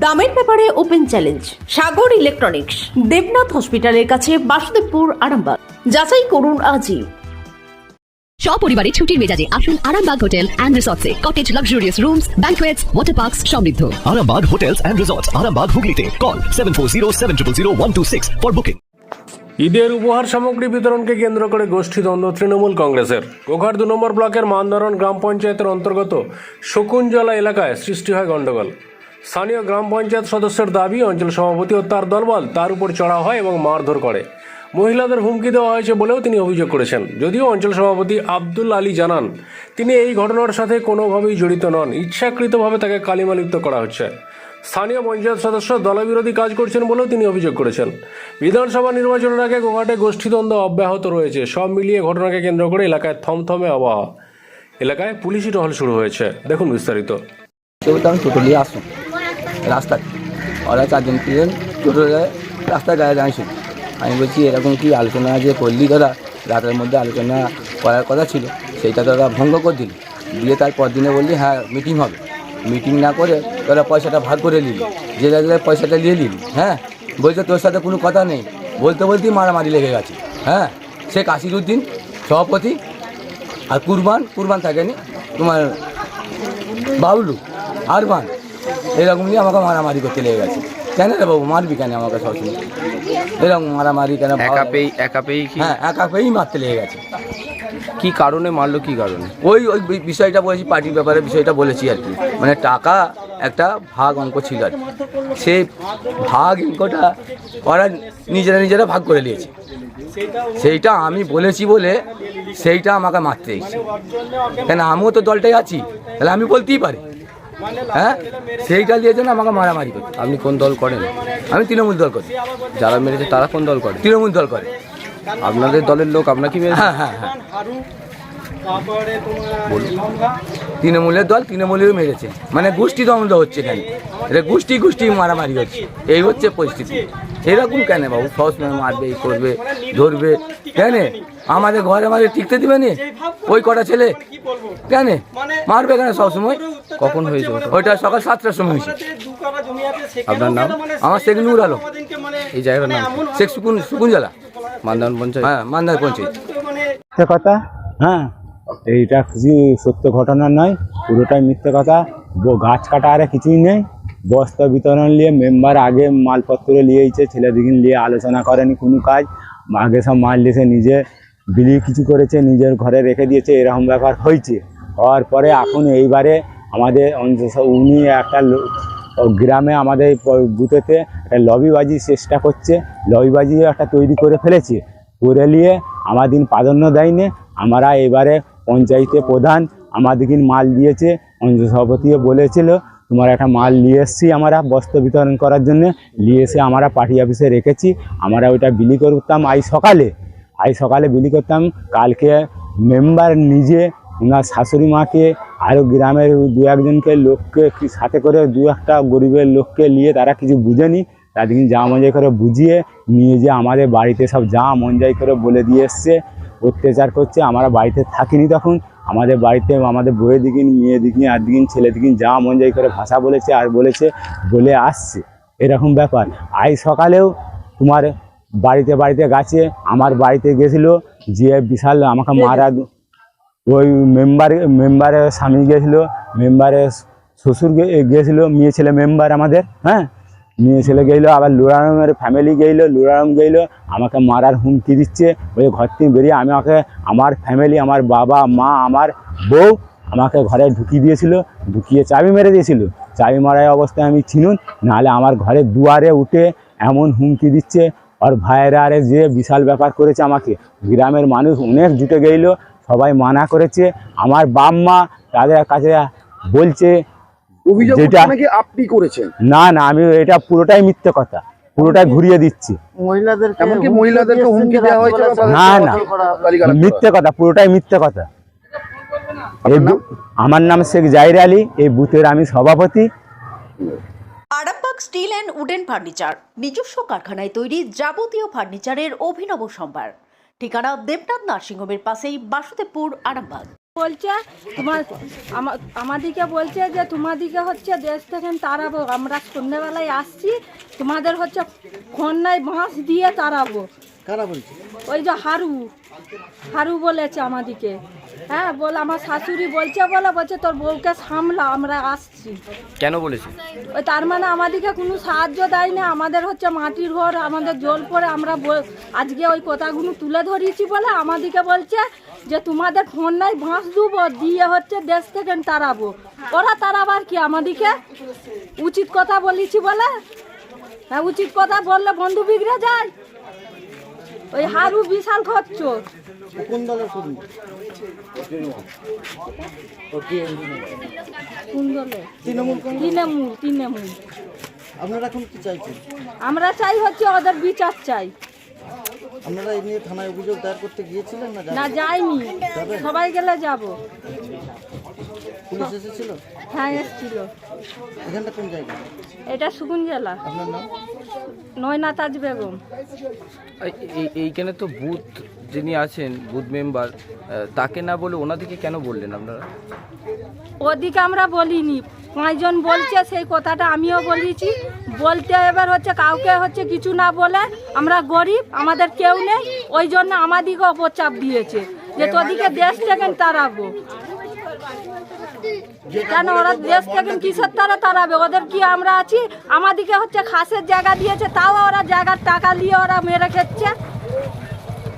দামের ব্যাপারে open challenge Sagar electronics Debnath হসপিটালের কাছে বাসুদেবপুর আরামবাগ। যাচাই করুন আজই। সপরিবারে ছুটির মেজাজে আসুন Arambagh hotel and রিসর্টসে। Cottage luxurious rooms banquets water parks সমৃদ্ধ। Arambag Hotels and Resorts, Arambag Hooghly Call 740 for booking. ঈদের উপহার সামগ্রী বিতরণকে কেন্দ্র করে গোষ্ঠীদ্বন্দ্ব তৃণমূল কংগ্রেসের। গোঘাট দু নম্বর ব্লকের মানধরন গ্রাম পঞ্চায়েতের অন্তর্গত শকুঞ্জলা এলাকায় সৃষ্টি হয় গণ্ডগোল। স্থানীয় গ্রাম পঞ্চায়েত সদস্যের দাবি, অঞ্চল সভাপতি ও তার দলবল তার উপর চড়া হয় এবং মারধর করে। মহিলাদের হুমকি দেওয়া হয়েছে বলেও তিনি অভিযোগ করেছেন। যদিও অঞ্চল সভাপতি আব্দুল আলী জানান, তিনি এই ঘটনার সাথে কোনোভাবেই জড়িত নন। ইচ্ছাকৃতভাবে তাকে কালিমালিপ্ত করা হচ্ছে। স্থানীয় পঞ্চায়েত সদস্য দলবিরোধী কাজ করছেন বলেও তিনি অভিযোগ করেছেন। বিধানসভা নির্বাচনের আগে গোঘাটে গোষ্ঠীদ্বন্দ্ব অব্যাহত রয়েছে। সব মিলিয়ে ঘটনাকে কেন্দ্র করে এলাকায় থমথমে আবহাওয়া। এলাকায় পুলিশি টহল শুরু হয়েছে। দেখুন বিস্তারিত। রাস্তায়। ওরা চারজন তিনজন টোটো রাস্তায় গায়ে দাঁড়িয়েছিল। আমি বলছি, এরকম কি আলোচনা যে করলি তোরা রাতের মধ্যে আলোচনা করার কথা ছিল। সেইটা তোরা ভঙ্গ করে দিলি। দিয়ে তারপর দিনে বললি হ্যাঁ মিটিং হবে। মিটিং না করে তোরা পয়সাটা ভাগ করে নিলি। যে যাদের পয়সাটা নিয়ে নিলি। হ্যাঁ? বলছে, তোর সাথে কোনো কথা নেই। বলতে বলতেই মারামারি লেগে গেছে। হ্যাঁ? শেখ আসিরুদ্দিন সভাপতি আর কুরবান। কুরবান থাকেনি। তোমার বাবলু আরবান। এরকম নিয়ে আমাকে মারামারি করতে লেগে গেছে। কেন রে বাবু মারবি কেন আমাকে সবসময়? এরকম মারামারি কেন একা পেয়েই একা পেয়েই কি হ্যাঁ একা পেয়েই মারতে লেগে গেছে। কি কারণে মারলো কি কারণে? ওই ওই বিষয়টা বলেছি পার্টির ব্যাপারে বিষয়টা বলেছি আর কি। মানে টাকা একটা ভাগ অঙ্ক ছিল আর কি। সেই ভাগ অঙ্কটা ওরা নিজেরা নিজেরা ভাগ করে নিয়েছে। সেইটা আমি বলেছি বলে সেইটা আমাকে মারতে এসেছে কেন আমিও তো দলটাই আছি। তাহলে আমি বলতেই পারি। হ্যাঁ? সেই সেইটা দিয়ে জন্য আমাকে মারামারি করে আপনি কোন দল করেন? আমি তৃণমূল দল করি। যারা মেরেছে তারা কোন দল করে? তৃণমূল দল করে। আপনাদের দলের লোক আপনাকে হ্যাঁ হ্যাঁ হ্যাঁ। তৃণমূলের দল তৃণমূলেরও মেরেছে। মানে গোষ্ঠী দ্বন্দ্ব হচ্ছে এখানে। এটা গোষ্ঠী গোষ্ঠী মারামারি হচ্ছে এই হচ্ছে পরিস্থিতি। এরকম কেন বাবু? সবসময় মারবে এই করবে ধরবে। কেন? আমাদের ঘরে আমাদের টিকতে দিবে নি? ওই কটা ছেলে? কেন? মারবে কেন সবসময়? কখন হয়েছে? ওইটা সকাল সাতটার সময় হয়েছে। আপনার নাম? আমার শেখ নুর আলম। এই জায়গার নাম? শেখ সুকুন সুকুঞ্জলা মান্দান পঞ্চায়েত। হ্যাঁ মান্দার পঞ্চায়েত। মিথ্যে কথা? হ্যাঁ। এইটা কিছু সত্য ঘটনা নয়। পুরোটাই মিথ্যে কথা। গাছ কাটা আর কিছুই নেই। বস্তা বিতরণ নিয়ে মেম্বার আগে মালপত্র নিয়েছে ছেলেদিকে নিয়ে আলোচনা করেনি কোনো কাজ। আগে সব মাল দিয়েছে নিজে বিলি কিছু করেছে, নিজের ঘরে রেখে দিয়েছে, এরকম ব্যাপার হয়েছে। হওয়ার পরে এখন এইবারে আমাদের উনি একটা গ্রামে আমাদের বুথেতে একটা লবিবাজি চেষ্টা করছে। লবিবাজি একটা তৈরি করে ফেলেছে। করে নিয়ে আমাদের প্রাধান্য দেয়নি। আমরা এবারে পঞ্চায়েতে প্রধান আমাদেরকে মাল দিয়েছে। সভাপতিও বলেছিল তোমার একটা মাল নিয়ে এসছি আমরা বস্ত্র বিতরণ করার জন্য। নিয়ে এসে আমরা পার্টি অফিসে রেখেছি। আমরা ওইটা বিলি করতাম আজ সকালে। আজ সকালে বিলি করতাম। কালকে মেম্বার নিজে ওনার শাশুড়ি মাকে আরও গ্রামের দু একজনকে লোককে সাথে করে দু একটা গরিবের লোককে নিয়ে তারা কিছু বুঝেনি। তাদেরকে যা মঞ্জাই করে বুঝিয়ে নিয়ে যে আমাদের বাড়িতে সব যা মঞ্জাই করে বলে দিয়ে এসছে। অত্যাচার করছে, আমরা বাড়িতে থাকিনি তখন। আমাদের বাড়িতে আমাদের বইয়ের দিকে মেয়ে দিকে আর দিকে ছেলে দিকে যা মঞ্জাই করে ভাষা বলেছে আর বলেছে বলে আসছে। এরকম ব্যাপার। আজ সকালেও তোমার বাড়িতে বাড়িতে গাছে আমার বাড়িতে গেছিল যে বিশাল আমাকে মারা ওই মেম্বার মেম্বারের স্বামী গেছিল মেম্বারের শ্বশুর গে- গেছিল মেয়ে ছেলে মেম্বার আমাদের হ্যাঁ? মেয়ে ছেলে গেছিল আবার লুরারমের ফ্যামিলি গেছিল লুরারম গেছিল আমাকে মারার হুমকি দিচ্ছে। ওই ঘর থেকে বেরিয়ে আমি আমাকে আমার ফ্যামিলি আমার বাবা, মা, আমার বউ আমাকে ঘরে ঢুকিয়ে দিয়েছিল, ঢুকিয়ে চাবি মেরে দিয়েছিল। চাবি মারার অবস্থায় আমি চিনুন, নাহলে আমার ঘরে দুয়ারে উঠে এমন হুমকি দিচ্ছে। আর ভাইয়েরা আরে যে বিশাল ব্যাপার করেছে আমাকে। গ্রামের মানুষ অনেক জুটে গেছিল সবাই মানা করেছে। আমার বাপ মা তাদের কাছে বলছে অভিযোগ যেটা- নাকি আপনি করেছেন? না না আমি এটা পুরোটাই মিথ্যে কথা। পুরোটাই ঘুরিয়ে দিচ্ছি। এমনকি মহিলাদেরকে হুমকি দেওয়া হয়েছে না, না। মিথ্যে কথা পুরোটাই মিথ্যে কথা। আমার নাম শেখ জাহির আলী এই বুথের আমি সভাপতি। Arambagh steel and wooden furniture নিজস্ব কারখানায় তৈরি যাবতীয় ফার্নিচারের অভিনব সম্ভার। ঠিকানা দেবনাথ নার্সিংহোমের পাশেই বাসুদেবপুর আরামবাগ। বলছে তোমার আমা- আমাদিকে বলছে যে তোমাদিকে হচ্ছে দেশ থেকে তাড়াবো। আমরা সন্ধ্যেবেলায় আসছি তোমাদের হচ্ছে নাই বাঁশ দিয়ে তাড়াবো। কারা বলছে? ওই যে হারু হারু বলেছে আমাদিকে। হ্যাঁ বল আমার শাশুড়ি বলছে বলে বলছে তোর বউকে সামলা আমরা আসছি। কেন বলেছে? ওই তার মানে আমাদেরকে কোনো সাহায্য দেয় না আমাদের হচ্ছে মাটির ঘর আমাদের জল পড়ে আমরা ব- আজকে ওই কথাগুলো তুলে ধরিয়েছি বলে আমাদেরকে বলছে যে তোমাদের ফোন নাই বাঁশ দেবো দিয়ে হচ্ছে দেশ থেকে তাড়াবো ওরা তাড়াবার কি আমাদেরকে উচিত কথা বলেছি বলে? হ্যাঁ উচিত কথা বললে বন্ধু বিগড়ে যায়। ওই হারু বিশাল খরচ। কোন দলের কর্মী সুন্দরে তৃণমূল তৃণমূল তৃণমূল। আপনারা এখন কি চাইছেন? আমরা চাই হচ্ছে ওদের বিচার চাই। আপনারা এই নিয়ে থানায় অভিযোগ দায়ের করতে গিয়েছিলেন না না যাইনি। সবাই গেলে যাব। পুলিশ এসেছিল? হ্যাঁ এসছিল। এখানটা কোন জায়গা? এটা সুগুন জেলা। আপনার নাম? নয়না তাজ বেগম। এই- এই- এইখানে তো বুথ যিনি আছেন বুথ মেম্বার তাকে না বলে ওনাদেরকে কেন বললেন আপনারা? ওদিকে আমরা বলিনি। পাঁচজন বলছে সেই কথাটা আমিও বলেছি। বলতে এবার হচ্ছে কাউকে হচ্ছে কিছু না বলে আমরা গরিব আমাদের কেউ নেই ওই জন্য আমাদিকে অপচাপ দিয়েছে। যে তোদিকে দেশ থেকে তাড়াবো। কেন ওরা দেশ থেকে কিসের তারা তাড়াবে? ওদের কি আমরা আছি? আমাদিকে হচ্ছে খাসের জায়গা দিয়েছে, তাও ওরা জায়গার টাকা নিয়ে ওরা মেরে খেচ্ছে।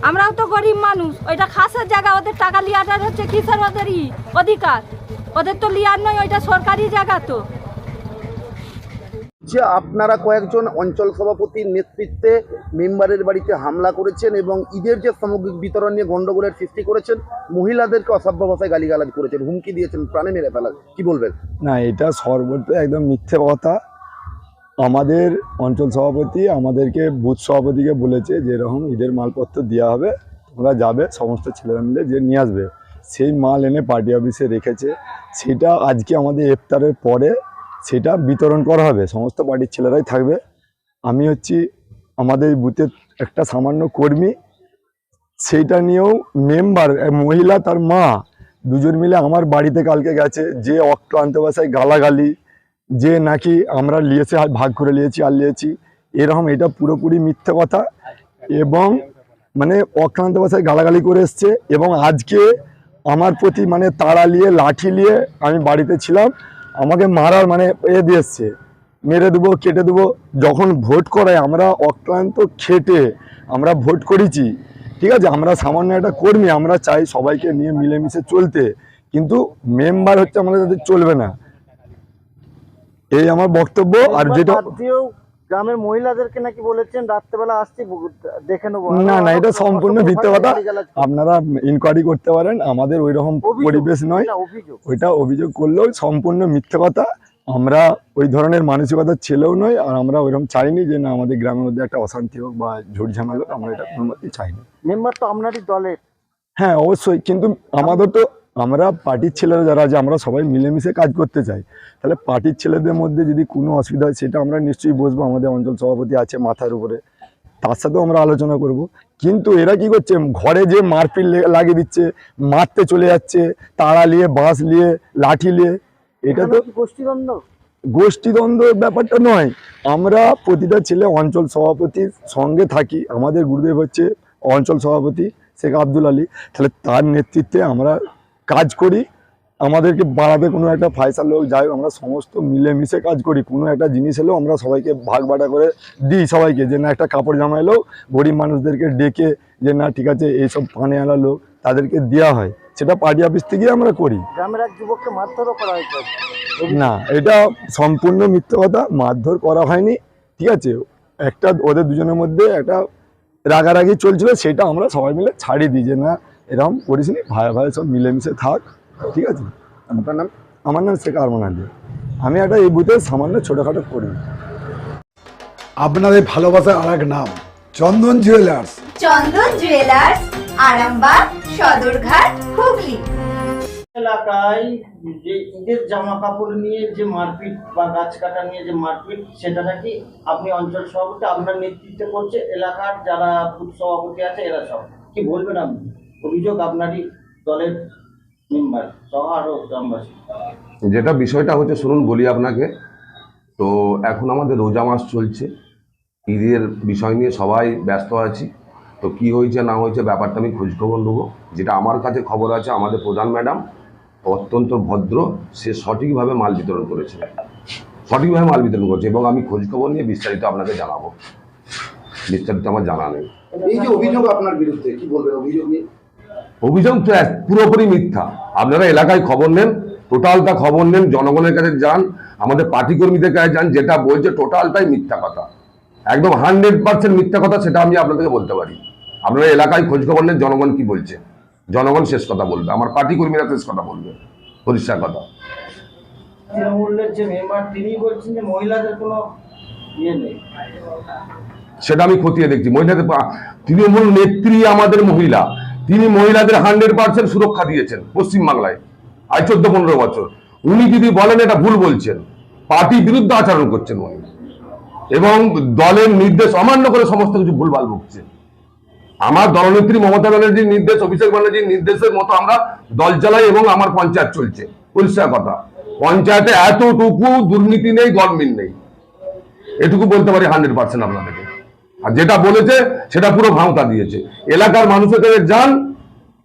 আমরাও তো গরিব মানুষ, ওইটা খাসের জায়গা, ওদের টাকা লিয়াটার হচ্ছে কিসের ওদেরই অধিকার? ওদের তো লিয়ার নয়, ওইটা সরকারি জায়গা তো। যে আপনারা কয়েকজন অঞ্চল সভাপতির নেতৃত্বে মেম্বারের বাড়িতে হামলা করেছেন এবং ঈদের যে সামগ্রিক বিতরণ নিয়ে গণ্ডগোলের সৃষ্টি করেছেন, মহিলাদেরকে অসভ্য ভাষায় গালিগালাজ করেছেন, হুমকি দিয়েছেন, প্রাণে মেরে ফেলার কি বলবেন? না, এটা সর্বত্র একদম মিথ্যে কথা। আমাদের অঞ্চল সভাপতি আমাদেরকে, বুথ সভাপতিকে বলেছে যে এরকম ঈদের মালপত্র দেওয়া হবে, তোমরা যাবে, সমস্ত ছেলেরা মিলে যে নিয়ে আসবে। সেই মাল এনে পার্টি অফিসে রেখেছে। সেটা আজকে আমাদের ইফতারের পরে সেটা বিতরণ করা হবে। সমস্ত পার্টির ছেলেরাই থাকবে। আমি হচ্ছি আমাদের বুথের একটা সামান্য কর্মী। সেইটা নিয়েও মেম্বার মহিলা তার মা, দুজন মিলে আমার বাড়িতে কালকে গেছে। যে অক্লান্ত ভাষায় গালাগালি, যে নাকি আমরা লিয়েছে, ভাগ করে নিয়েছি আর লিয়েছি, এরকম এটা পুরোপুরি মিথ্যে কথা। এবং মানে অক্লান্ত ভাষায় গালাগালি করে এসছে। এবং আজকে আমার প্রতি মানে তাড়া নিয়ে, লাঠি নিয়ে আমি বাড়িতে ছিলাম। আমাকে মারার মানে এ দিয়েছে। মেরে দেবো কেটে দেবো। যখন ভোট করায় আমরা অক্লান্ত খেটে আমরা ভোট করেছি। ঠিক আছে আমরা সামান্য একটা কর্মী আমরা চাই সবাইকে নিয়ে মিলেমিশে চলতে। কিন্তু মেম্বার হচ্ছে আমাদের তাদের চলবে না। এই আমার বক্তব্য আর যেটা গ্রামের মহিলাদেরকে নাকি বলেছেন রাত্রেবেলা আসছি দেখে নেব। না না এটা সম্পূর্ণ ভিত্তি কথা। আপনারা ইনকোয়ারি করতে পারেন আমাদের ওই রকম পরিবেশ নয়। ওইটা অভিযোগ করলেও সম্পূর্ণ মিথ্যে কথা। আমরা ওই ধরনের মানসিকতার ছেলেও নয় আর আমরা ওইরকম চাইনি যে না আমাদের গ্রামের মধ্যে একটা অশান্তি হোক বা ঝুট ঝামেলা হোক আমরা এটা কোনো মতেই চাইনি। মেম্বার তো আপনারই দলের। হ্যাঁ অবশ্যই। কিন্তু আমাদের তো আমরা পার্টির ছেলেরা যারা আছে আমরা সবাই মিলেমিশে কাজ করতে চাই। তাহলে পার্টির ছেলেদের মধ্যে যদি কোনো অসুবিধা হয় সেটা আমরা নিশ্চয়ই বসবো। আমাদের অঞ্চল সভাপতি আছে মাথার উপরে। তার সাথেও আমরা আলোচনা করব। কিন্তু এরা কি করছে? ঘরে যে মারপিট লাগিয়ে দিচ্ছে মারতে চলে যাচ্ছে তাড়া নিয়ে বাঁশ নিয়ে লাঠি নিয়ে এটা তো গোষ্ঠীদ্বন্দ্ব? গোষ্ঠীদ্বন্দ্বের ব্যাপারটা নয়। আমরা প্রতিটা ছেলে অঞ্চল সভাপতির সঙ্গে থাকি। আমাদের গুরুদেব হচ্ছে অঞ্চল সভাপতি শেখ আব্দুল আলী। তাহলে তার নেতৃত্বে আমরা কাজ করি আমাদেরকে বাড়াতে কোনো একটা ফায়সাল লোক যাই হোক, আমরা সমস্ত মিলেমিশে কাজ করি কোনো একটা জিনিস এলেও আমরা সবাইকে ভাগ বাটা করে দিই সবাইকে যে না একটা কাপড় জামা এলেও গরিব মানুষদেরকে ডেকে যে না ঠিক আছে এইসব পানে আলা লোক তাদেরকে দেওয়া হয়। সেটা পার্টি অফিস থেকেই আমরা করি। গ্রামের এক যুবককে মারধরও করা হয়েছে। না এটা সম্পূর্ণ মিথ্যে কথা মারধর করা হয়নি ঠিক আছে? একটা ওদের দুজনের মধ্যে একটা রাগারাগি চলছিল সেটা আমরা সবাই মিলে ছাড়িয়ে দিই যে না এরকম করিস নি ভাই ভাই সব মিলেমিশে থাক ঠিক আছে? আপনার নাম? আমার নাম শেখ আরমান আলী। আমি একটা এই বুথে সামান্য ছোটোখাটো করি আপনাদের ভালোবাসার আর এক নাম চন্দন জুয়েলার্স। চন্দন জুয়েলার্স আরামবাগ সদরঘাট হুগলি। এলাকায় যে ঈদের জামা কাপড় নিয়ে যে মারপিট বা গাছ কাটা নিয়ে যে মারপিট সেটা নাকি আপনি অঞ্চল সভাপতি আপনার নেতৃত্বে করছে এলাকার যারা বুথ সভাপতি আছে এরা সব। কি বলবেন আপনি? অভিযোগ আপনারই দলের যেটা বিষয়টা হচ্ছে শুনুন বলি আপনাকে। তো এখন আমাদের রোজা মাস চলছে। ঈদের বিষয় নিয়ে সবাই ব্যস্ত আছি। তো কি হয়েছে না হয়েছে ব্যাপারটা আমি খোঁজখবর নেব। যেটা আমার কাছে খবর আছে আমাদের প্রধান ম্যাডাম অত্যন্ত ভদ্র সে সঠিকভাবে মাল বিতরণ করেছে। সঠিকভাবে মাল বিতরণ করেছে এবং আমি খোঁজখবর নিয়ে বিস্তারিত আপনাকে জানাব। বিস্তারিত আমার জানা নেই। এই যে অভিযোগ আপনার বিরুদ্ধে কি বলবেন অভিযোগ নিয়ে? অভিযোগ তো এক- পুরোপুরি মিথ্যা। আপনারা এলাকায় খবর নেন টোটালটা খবর নেন জনগণের কাছে যান আমাদের পার্টি কর্মীদের কাছে যান যেটা বলছে টোটালটাই মিথ্যা কথা। একদম হান্ড্রেড পার্সেন্ট মিথ্যা কথা সেটা আমি আপনাদেরকে বলতে পারি। আপনারা এলাকায় খোঁজ খবর নেন জনগণ কি বলছে। জনগণ শেষ কথা বলবে আমার পার্টি কর্মীরা শেষ কথা বলবে পরিষ্কার কথা। ইয়ে সেটা আমি খতিয়ে দেখছি। মহিলাদের তৃণমূল নেত্রী আমাদের মহিলা। তিনি মহিলাদের হান্ড্রেড পার্সেন্ট সুরক্ষা দিয়েছেন পশ্চিমবাংলায় আজ চোদ্দ, পনেরো বছর। উনি যদি বলেন এটা ভুল বলছেন, পার্টি বিরুদ্ধে আচরণ করছেন উনি এবং দলের নির্দেশ অমান্য করে সমস্ত কিছু ভুলভাল ভুগছে আমার দলনেত্রী মমতা ব্যানার্জির নির্দেশ, অভিষেক ব্যানার্জির নির্দেশের মতো আমরা দল চালাই এবং আমার পঞ্চায়েত চলছে। পরিষ্কার কথা। পঞ্চায়েতে এতটুকু দুর্নীতি নেই গভর্নমেন্ট নেই। এটুকু বলতে পারি হান্ড্রেড পার্সেন্ট আপনাদেরকে। আর যেটা বলেছে, সেটা পুরো ভাঁওতা দিয়েছে। এলাকার মানুষের কাছে যান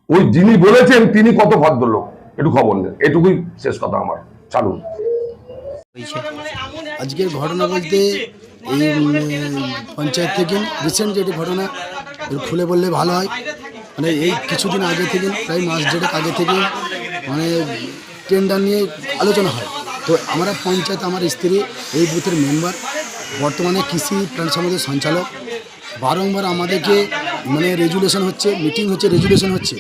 ওই যিনি বলেছেন, তিনি কত ভদ্রলোক। একটু খবর নেন। এটুকুই শেষ কথা আমার। চালুন। আজকের ঘটনা বলতে এই পঞ্চায়েত থেকে রিসেন্ট যেটি ঘটনা খুলে বললে ভালো হয়। মানে এই কিছুদিন আগে থেকে, প্রায় মাস দেড়েক আগে থেকে মানে টেন্ডার নিয়ে আলোচনা হয়। তো আমরা পঞ্চায়েত, আমার স্ত্রী, এই বুথের মেম্বার বর্তমানে কৃষি প্রাণ সমাজের সঞ্চালক। বারংবার আমাদেরকে মানে রেজুলেশন হচ্ছে, মিটিং হচ্ছে, রেজুলেশন হচ্ছে।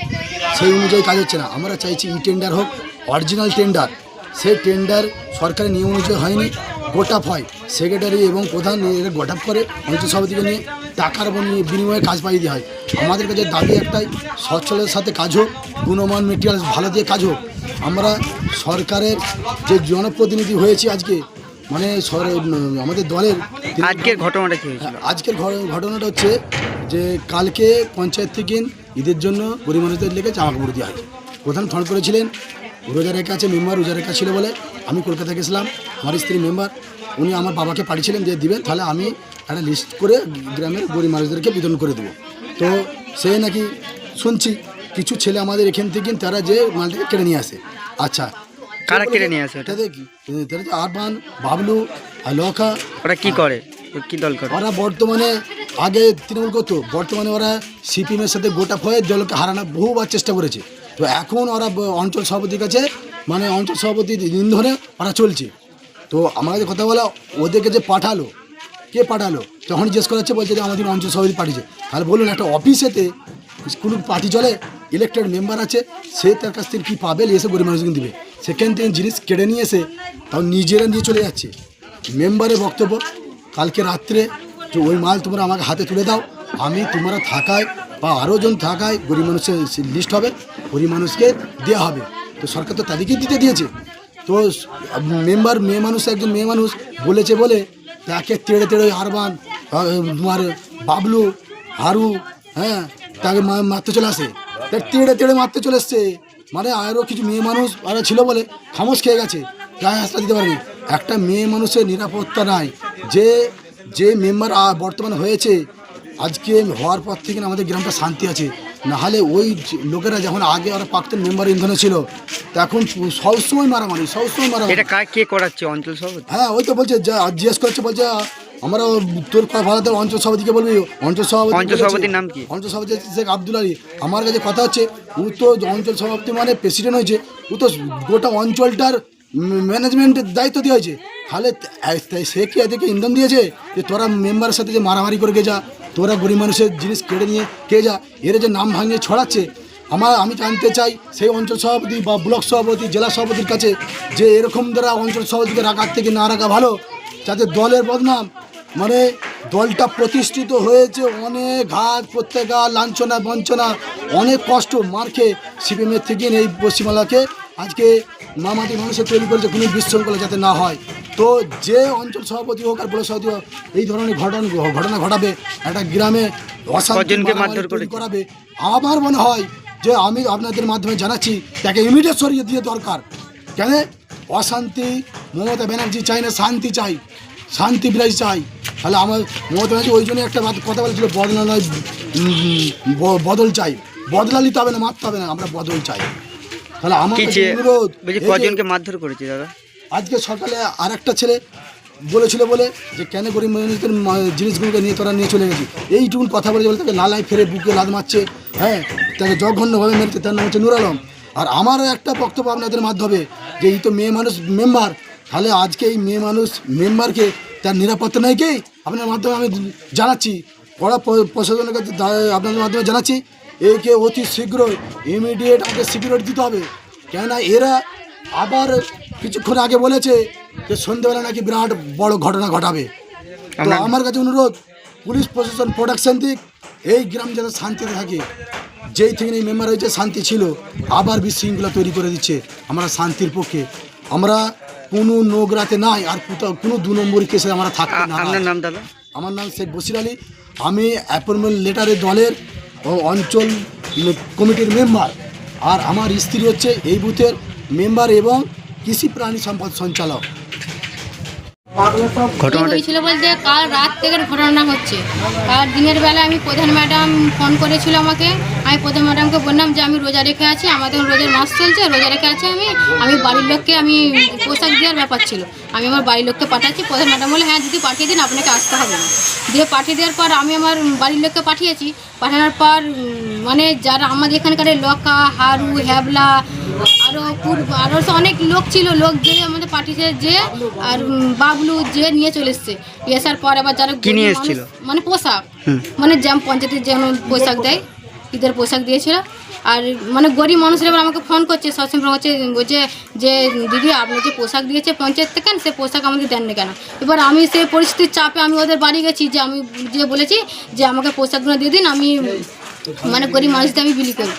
সেই অনুযায়ী কাজ হচ্ছে না। আমরা চাইছি ই টেন্ডার হোক, অরিজিনাল টেন্ডার। সেই টেন্ডার সরকারের নিয়ম অনুযায়ী হয়নি গোটাপ হয়। সেক্রেটারি এবং প্রধান এরা করে পঞ্চায়েত সভাপতিকে নিয়ে টাকার বনি- বিনিময়ে কাজ পাইয়ে দেওয়া হয়। আমাদের কাছে দাবি একটাই, সচ্ছলের সাথে কাজ হোক, গুণমান মেটেরিয়াল ভালো দিয়ে কাজ হোক। আমরা সরকারের যে জনপ্রতিনিধি হয়েছি আজকে মানে আমাদের দলের আজকের ঘটনাটা কি হয়েছিল? হ্যাঁ, আজকের ঘটনাটা হচ্ছে যে কালকে পঞ্চায়েত থেকে ঈদের জন্য গরিব মানুষদের লেগে জামা কাপড় দেওয়া হয় প্রধান ফোন করেছিলেন রোজা রেখা আছে মেম্বার রোজা রেখা ছিল বলে আমি কলকাতা গেছিলাম আমার স্ত্রী মেম্বার উনি আমার বাবাকে পাঠিয়েছিলেন যে দিবেন তাহলে আমি একটা লিস্ট করে গ্রামের গরিব মানুষদেরকে বিতরণ করে দেবো। তো সে নাকি শুনছি কিছু ছেলে আমাদের এখান থেকে তারা যে মালটাকে কেড়ে নিয়ে আসে। আচ্ছা কারা কেড়ে নিয়ে আসে ওটা? দেখি। তারা আরবান বাবলু আর লখা ওরা কি করে? কি দল করে? ওরা বর্তমানে আগে তৃণমূল করতো বর্তমানে ওরা সিপিএমের সাথে গোটা হয়ে দলকে হারানো বহুবার চেষ্টা করেছে। তো এখন ওরা অঞ্চল সভাপতির কাছে মানে অঞ্চল সভাপতির ইন্ধনে ওরা চলছে। তো আমাদের কথা বলা ওদেরকে যে পাঠালো কে পাঠালো? তখন জিজ্ঞেস করাচ্ছে বলছে যে আমাদের অঞ্চল সভাপতি পাঠিয়েছে। তাহলে বলুন একটা অফিসেতে কোনো পার্টি চলে ইলেক্টেড মেম্বার আছে সে তার কাছ থেকে কী পাবে এসে গরিব মানুষকে দিবে। সেখান থেকে জিনিস কেড়ে নিয়ে এসে তাও নিজেরা নিয়ে চলে যাচ্ছে। মেম্বারের বক্তব্য, কালকে রাত্রে যে ওই মাল তোমরা আমাকে হাতে তুলে দাও, আমি তোমরা থাকায় বা আরও জন থাকায় গরিব মানুষের লিস্ট হবে, গরিব মানুষকে দেওয়া হবে। তো সরকার তো তাদেরকেই দিতে দিয়েছে। তো মেম্বার মেয়ে মানুষ, একজন মেয়ে মানুষ বলেছে বলে, তাকে তেড়ে তেড়ে আরবান তোমার বাবলু, হারু হ্যাঁ তাকে মারতে চলে আসে। তার তেড়ে তেড়ে মারতে চলে এসছে। মানে আরও কিছু মেয়ে মানুষ আরও ছিল বলে খামোশ খেয়ে গেছে, গায়ে হাসতে দিতে পারেনি। একটা মেয়ে মানুষের নিরাপত্তা নাই। যে যে মেম্বার বর্তমানে হয়েছে, আজকে হওয়ার পর থেকে আমাদের গ্রামটা শান্তি আছে। নাহলে ওই লোকেরা যখন আগে আর প্রাক্তন মেম্বার ইন্ধনে ছিল তখন সবসময় মারামারি সবসময় মারামারি। এটা কে করাচ্ছে? অঞ্চল সভাপতি? হ্যাঁ ওই তো বলছে যা জিজ্ঞেস করছে বলছে আমরা তোর কথা ভালো তোর অঞ্চল সভাপতিকে বলবি? অঞ্চল সভাপতি অঞ্চল সভাপতির নাম কি? অঞ্চল সভাপতি শেখ আব্দুল আলী। আমার কাছে কথা হচ্ছে ও তো অঞ্চল সভাপতি মানে প্রেসিডেন্ট হয়েছে ও তো গোটা অঞ্চলটার ম্যানেজমেন্টের দায়িত্ব দেওয়া হয়েছে তাহলে সে কি এদেরকে ইন্ধন দিয়েছে? যে তোরা মেম্বারের সাথে যে মারামারি করে যা তোরা গরিব মানুষের জিনিস কেড়ে নিয়ে কে যা? এরা যে নাম ভাঙিয়ে ছড়াচ্ছে, আমার, আমি জানতে চাই সেই অঞ্চল সভাপতি বা ব্লক সভাপতি, জেলা সভাপতির কাছে যে এরকম দ্বারা অঞ্চল সভাপতিকে রাখার থেকে না রাখা ভালো, যাতে দলের বদনাম মানে দলটা প্রতিষ্ঠিত হয়েছে অনেক ঘাত প্রত্যেকা লাঞ্ছনা, বঞ্চনা, অনেক কষ্ট, মার খেয়ে সিপিএমের থেকে এই পশ্চিমবাংলাকে আজকে মামাটি মানুষের তৈরি করেছে কোনো বিশৃঙ্খলা যাতে না হয়। তো যে অঞ্চল সভাপতি হোক আর ব্লক সভাপতি হোক এই ধরনের ঘটনা ঘটনা ঘটাবে একটা গ্রামে অশান্তি করাবে আমার মনে হয় যে আমি আপনাদের মাধ্যমে জানাচ্ছি তাকে ইমিডিয়েট সরিয়ে দিয়ে দরকার। কেন? অশান্তি মমতা ব্যানার্জি চাই না শান্তি চাই শান্তি বিরাজ চাই। তাহলে আমার মমতা ব্যানার্জি ওই জন্য একটা কথা বলেছিল বদলা নয় বদল চাই। বদলালি তো হবে না মারতে হবে না আমরা বদল চাই। তাহলে আমার কাছে অনুরোধ যে- মারধর করেছে দাদা? আজকে সকালে আর একটা ছেলে বলেছিল বলে যে কেন গরিব মানুষদের জিনিসগুলোকে নিয়ে তোরা নিয়ে চলে গেছি এইটুকুন কথা বলে বলে তাকে লালাই ফেরে বুকে লাদ মারছে। হ্যাঁ তাকে জঘন্যভাবে মেরেছে। তার নাম হচ্ছে নুর আলম। আর আমারও একটা বক্তব্য আপনাদের মাধ্যমে যে এই তো মেয়ে মানুষ মেম্বার তাহলে আজকে এই মেয়ে মানুষ মেম্বারকে তার নিরাপত্তা নেই কি? আপনার মাধ্যমে আমি জানাচ্ছি। কড়া প্রশাসনের কাছে আপনাদের মাধ্যমে জানাচ্ছি। একে অতি শীঘ্রই ইমিডিয়েট আগে সিকিউরিটি দিতে হবে। কেননা এরা আবার কিছুক্ষণ আগে বলেছে যে সন্ধ্যেবেলা নাকি বিরাট বড় ঘটনা ঘটাবে। তো আমার কাছে অনুরোধ পুলিশ প্রশাসন প্রোটেকশন দিক এই গ্রাম যাতে শান্তিতে থাকে। যেই থেকে এই মেম্বার হয়েছে শান্তি ছিল। আবার বিশৃঙ্খলা তৈরি করে দিচ্ছে আমরা শান্তির পক্ষে। আমরা কোনো নোংরাতে নাই আর কোথাও কোনো দু নম্বর কেসে আমরা থাকতে না আমার নাম শেখ বসির আলী। আমি অ্যাপয়েন্টমেন্ট লেটারের দলের ও অঞ্চল কমিটির মেম্বার। আর আমার স্ত্রী হচ্ছে এই বুথের মেম্বার এবং কৃষি প্রাণী সম্পদ সঞ্চালক। হয়েছিল বলতে কাল রাত থেকে ঘটনা হচ্ছে। আর দিনের বেলা আমি প্রধান ম্যাডাম ফোন করেছিল আমাকে। আমি প্রধান ম্যাডামকে বললাম যে, আমি রোজা রেখে আছি, আমাদের রোজার মাস চলছে, রোজা রেখে আছি আমি। আমি বাড়ির লোককে আমি পোশাক দেওয়ার ব্যাপার ছিল। আমি আমার বাড়ির লোককে পাঠাচ্ছি। প্রধান ম্যাডাম বলে হ্যাঁ দিদি, পাঠিয়ে দিন, আপনাকে আসতে হবে। না দিয়ে পাঠিয়ে দেওয়ার পর আমি আমার বাড়ির লোককে পাঠিয়েছি। পাঠানোর পর মানে যারা আমাদের এখানকার লকা, হারু হ্যাবলা আরও পূর্ব আরও তো অনেক লোক ছিল লোক যে আমাদের পাঠিয়েছে যে আর বাবলু যে নিয়ে চলে এসছে। এসার পর আবার যারা কি নিয়ে এসেছিল? মানে পোশাক। মানে যেমন পঞ্চায়েতের যেমন পোশাক দেয় ঈদের পোশাক দিয়েছিল। আর মানে গরিব মানুষরা এবার আমাকে ফোন করছে সবসময় হচ্ছে বলছে যে দিদি আপনি যে পোশাক দিয়েছে পঞ্চায়েত থেকে সে পোশাক আমাকে দেননি কেন? এবার আমি সেই পরিস্থিতির চাপে আমি ওদের বাড়ি গেছি যে আমি যে বলেছি যে আমাকে পোশাকগুলো দিয়ে দিন আমি মানে গরিব মানুষদের আমি বিলি করি।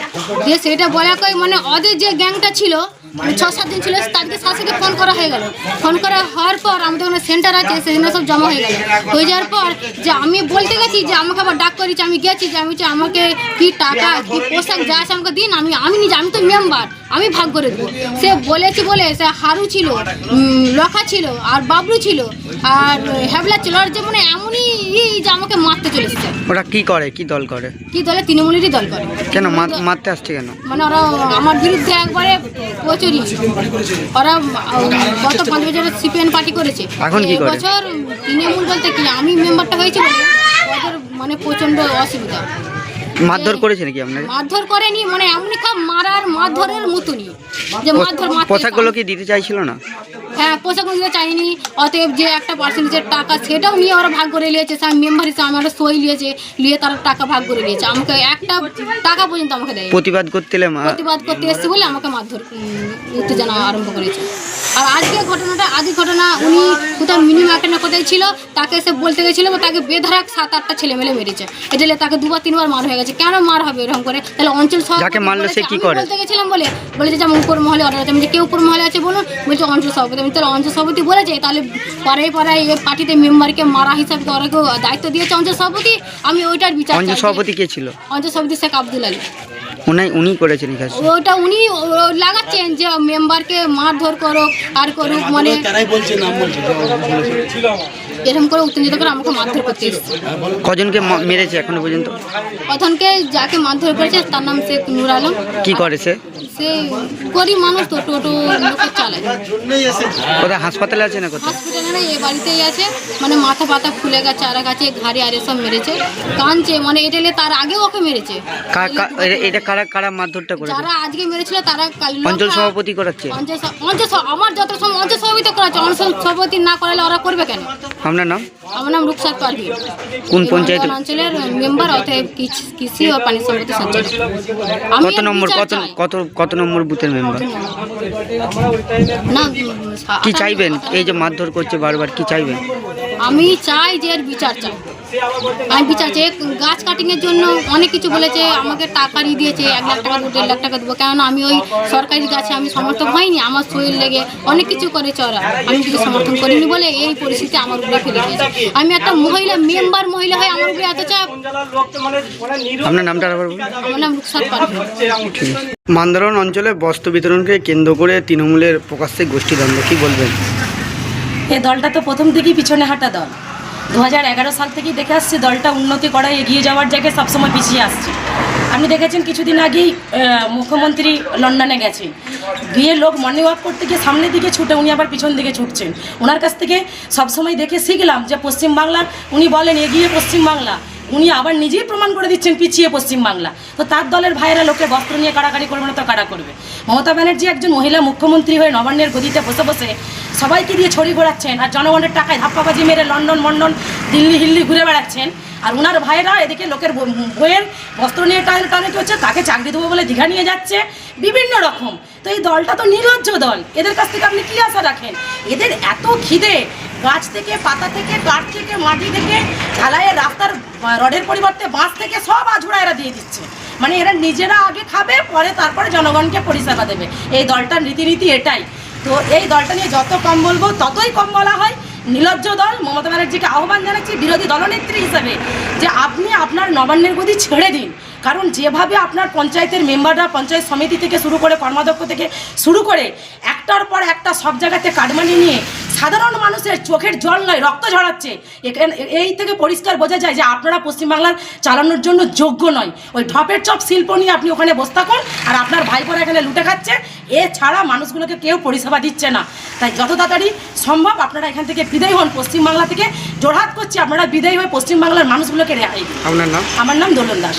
দিয়ে সেটা বলা কই মানে ওদের যে গ্যাংটা ছিল মানে ছ সাত দিন ছিল, তাদেরকে শাশুকে ফোন করা হয়ে গেল। ফোন করা হওয়ার পর আমাদের ওখানে সেন্টার আছে, সেখানে সব জমা হয়ে গেল। হয়ে যাওয়ার পর যে আমি বলতে গেছি যে আমাকে আবার ডাক করেছি, আমি গেছি যে আমি আমাকে কি টাকা, কি পোশাক যা আছে আমাকে দিন, আমি আমি নিজে, আমি তো মেম্বার আমি ভাগ করে দেবো। সে বলেছি বলে সে হারু ছিল লখা ছিল আর বাবলু ছিল আর হ্যাবলা ছিল আর যে মানে এমনই ই যে আমাকে মারতে চলেছে ওরা কি করে? কি দল করে? কি দলে? তৃণমূলেরই দল করে। কেন? মারতে আসছে কেন? মানে ওরা আমার বিরুদ্ধে একবারে প্রচুরই ওরা গত পাঁচ বছর সিপিএন পার্টি করেছে। এখন কি করে? বছর তৃণমূল বলতে কি আমি মেম্বারটা হয়েছি ওদের মানে প্রচণ্ড অসুবিধা। মারধর করেছে নাকি আপনাকে? মারধর করেনি মানে এমনি খা মারার মারধরের মতনই। যে মারধর পোশাকগুলো কি দিতে চাইছিল না? হ্যাঁ পোশাক নিতে চাইনি অতএব যে একটা পার্সেন্টেজের টাকা সেটাও নিয়ে ওরা ভাগ করে নিয়েছে। সে মেম্বার হিসেবে আমার সই নিয়েছে নিয়ে তারা টাকা ভাগ করে নিয়েছে। আমাকে একটা টাকা পর্যন্ত আমাকে দেয় প্রতিবাদ করতে প্রতিবাদ করতে এসছে বলে আমাকে মারধর উত্তেজনা আরম্ভ করেছে। আর আজকে ঘটনাটা আজকে ঘটনা উনি কোথাও মিনি মার্কেটে কোথায় ছিল তাকে এসে বলতে গেছিল তাকে বেধারাক সাত আটটা ছেলে মেলে মেরেছে। এটা তাকে দুবার তিনবার মার হয়ে গেছে। কেন মার হবে এরকম করে? তাহলে অঞ্চল সভাপতি? বলতে গেছিলাম বলে বলেছে যে আমি উপর মহলে অর্ডার আছে কেউ উপর মহলে আছে বলুন বলছে অঞ্চল সভাপতি। আমি তাহলে অঞ্চল সভাপতি বলেছে তাহলে পাড়ায় পরে এই পার্টিতে মেম্বারকে মারা হিসাবে তো দায়িত্ব দিয়েছে অঞ্চল সভাপতি। আমি ওইটার বিচার অঞ্চল সভাপতি কে ছিল? অঞ্চল সভাপতি শেখ আব্দুল আলী। উনি উনি করেছেন এই কাজ ওটা উনি ও- লাগাচ্ছেন যে মেম্বারকে মারধর করুক আর করুক মানে তারাই বলছে নাম বলছে এরকম করে উত্তেজিত করে আমাকে মারধর করতে এসেছে। কজনকে মা- মেরেছে এখনও পর্যন্ত? প্রথমকে যাকে মারধর করেছে তার নাম শেখ নূর আলম। কি করে সে? সে গরিব মানুষ তো টোটো লোকের চালায়। কোথায় হাসপাতালে আছে না কোথায়? হসপিটালে না এ বাড়িতেই আছে। মানে মাথা পাতা ফুলে গেছে আর গাছে ঘাড়ে আর এসব মেরেছে। কাঁদছে মানে এটা তার আগেও ওকে মেরেছে। কা- কা- এটা- এটা কারা কারা মারধরটা করেছে? যারা আজকে মেরেছিল তারা কাল- অঞ্চল সভাপতি করাচ্ছে? আমার যত সময় অঞ্চল সভাপতি করাচ্ছে অঞ্চল সভাপতি না করালে ওরা করবে কেন? আপনার নাম? আমার নাম রুকসাদ পারভি। কোন পঞ্চায়েত? অঞ্চলের মেম্বার অতএব কৃষি- কৃষি ও পানি সম্পত্তি সঞ্চালক আমি কত নম্বর কত চাই। কত কত নম্বর বুথের মেম্বার? না কি চাইবেন? এই যে মারধর করছে বারবার কি চাইবেন? আমি চাই যে এর বিচার চাই। আমি বিচার চেয়ে গাছ কাটিংয়ের জন্য অনেক কিছু বলেছে আমাকে টাকা দিয়ে দিয়েছে এক লাখ টাকা দেবো দেড় লাখ টাকা দেবো। কেননা আমি ওই সরকারি গাছে আমি সমর্থন হয়নি আমার শরীর লেগে অনেক কিছু করেছে ওরা আমি কিছু সমর্থন করিনি বলে এই পরিস্থিতি আমার উপরে ফেলে দিয়েছে। আমি একটা মহিলা মেম্বার মহিলা হয়ে আমার উপরে এত চাপ। আপনার নামটা আমার নাম রুকসাদ মান্দারণ অঞ্চলে বস্ত্র বিতরণকে কেন্দ্র করে তৃণমূলের প্রকাশ্যে গোষ্ঠী গোষ্ঠীদ্বন্দ্ব কি বলবেন? এই দলটা তো প্রথম থেকেই পিছনে হাঁটা দল। দু হাজার এগারো সাল থেকেই দেখে আসছে, দলটা উন্নতি করায় এগিয়ে যাওয়ার জায়গায় সবসময় পিছিয়ে আসছে। আপনি দেখেছেন কিছুদিন আগেই মুখ্যমন্ত্রী লন্ডনে গেছেন। গিয়ে লোক মর্নিং ওয়াক করতে গিয়ে সামনের দিকে ছুটে উনি আবার পিছন দিকে ছুটছেন। ওনার কাছ থেকে সবসময় দেখে শিখলাম যে পশ্চিমবাংলার, উনি বলেন, এগিয়ে পশ্চিমবাংলা। উনি আবার নিজেই প্রমাণ করে দিচ্ছেন পিছিয়ে পশ্চিমবাংলা তো তার দলের ভাইয়েরা লোকে বস্ত্র নিয়ে কাড়াকাড়ি করবে না তো কাড়া করবে? মমতা ব্যানার্জি একজন মহিলা মুখ্যমন্ত্রী হয়ে নবান্নের গদিতে বসে বসে সবাইকে দিয়ে ছড়ি ঘোরাচ্ছেন আর জনগণের টাকায় ধাপ্পাবাজি মেরে লন্ডন, মন্ডন, দিল্লি, হিল্লি ঘুরে বেড়াচ্ছেন। আর ওনার ভাইরা এদিকে লোকের বইয়ের বস্ত্র নিয়ে টানে টানে কি হচ্ছে, তাকে চাকরি দেবো বলে দীঘা নিয়ে যাচ্ছে, বিভিন্ন রকম। তো এই দলটা তো নির্লজ্জ দল। এদের কাছ থেকে আপনি কী আশা রাখেন? এদের এত খিদে, গাছ থেকে, পাতা থেকে, কাঠ থেকে, মাটি থেকে, ঢালাইয়ের রাস্তার রডের পরিবর্তে বাঁশ থেকে সব আঝুড়া এরা দিয়ে দিচ্ছে। মানে এরা নিজেরা আগে খাবে, পরে তারপরে জনগণকে পরিষেবা দেবে। এই দলটার রীতিনীতি এটাই। তো এই দলটা নিয়ে যত কম বলব, ততই কম বলা হয়। নীলজ্জ দল, মমতা ব্যানার্জিকে আহ্বান জানাচ্ছি বিরোধী দলনেত্রী হিসাবে যে আপনি আপনার নবান্নের গদি ছেড়ে দিন। কারণ যেভাবে আপনার পঞ্চায়েতের মেম্বাররা, পঞ্চায়েত সমিতি থেকে শুরু করে কর্মাধ্যক্ষ থেকে শুরু করে একটার পর একটা সব জায়গাতে কাটমানি নিয়ে সাধারণ মানুষের চোখের জল নয় রক্ত ঝরাচ্ছে। এখানে এই থেকে পরিষ্কার বোঝা যায় যে আপনারা পশ্চিমবাংলার চালানোর জন্য যোগ্য নয়। ওই ঢপের চপ শিল্প নিয়ে আপনি ওখানে বসে থাকুন আর আপনার ভাইপোরা এখানে লুটে খাচ্ছে। এছাড়া মানুষগুলোকে কেউ পরিষেবা দিচ্ছে না। তাই যত তাড়াতাড়ি সম্ভব আপনারা এখান থেকে বিদায় হন পশ্চিমবাংলা থেকে। জোরহাত করছি আপনারা বিদায় হয়ে পশ্চিমবাংলার মানুষগুলোকে রেহাই আপনার নাম? আমার নাম দোলন দাস।